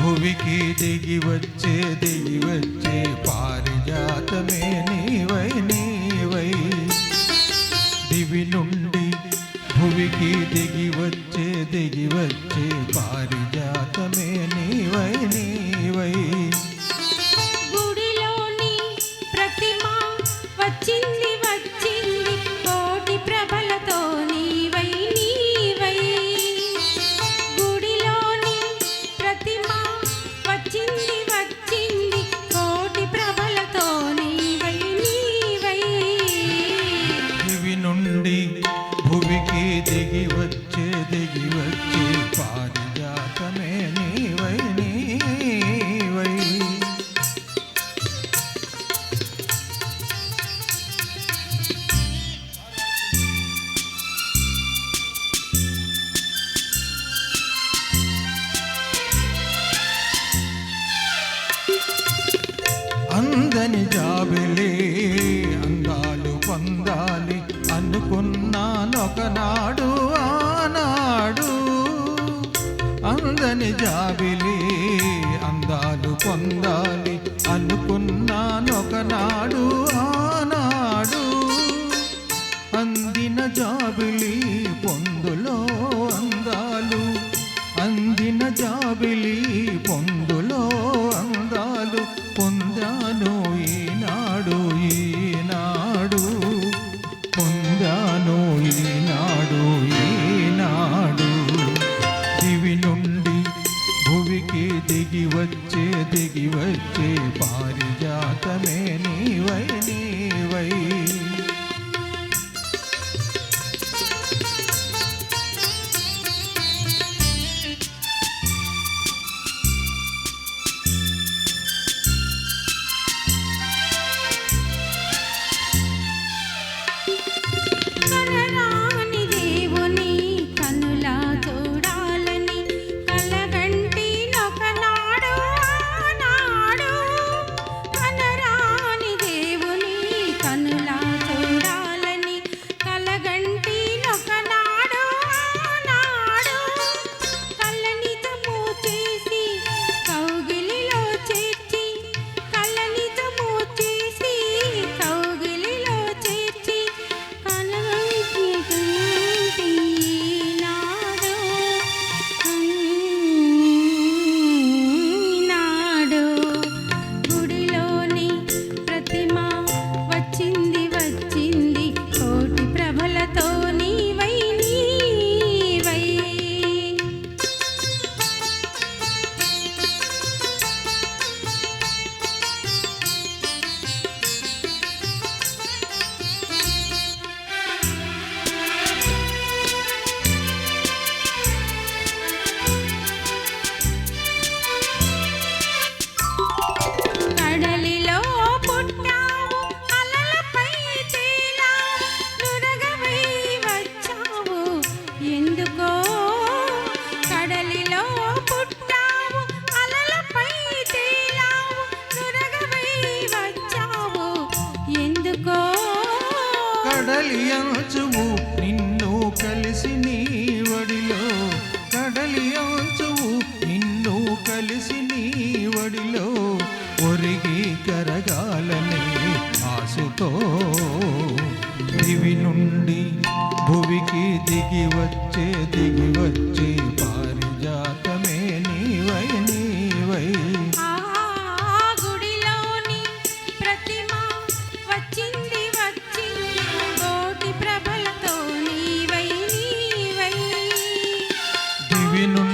भूवि की दिगि देगी दिगि पार जात में नी वै। नी वै दिवि नुंडी भूवि की दिगि ఎదిగి వచ్చే పారిజాతమే నీవై నీవై. అందని జాబిలే అందాలు పొందాలి అనుకున్నానొకనాడు. అందని జాబిలి అందాలు పొందాలి అనుకున్నాను ఒకనాడు ఆనాడు. అందిన జాబిలి పొందులో అందాలు అందిన జాబిలి పొందులో కడలియంచువు నిన్ను కలిసి నీ వడిలో. కడలియంచువు నిన్ను కలిసి నీ వడిలో. ఒరిగి కరగాలని ఆశతో దివి నుండి భువికి దిగి వచ్చే దిగి వచ్చే పారిజాతమే నీవై నీవై. divino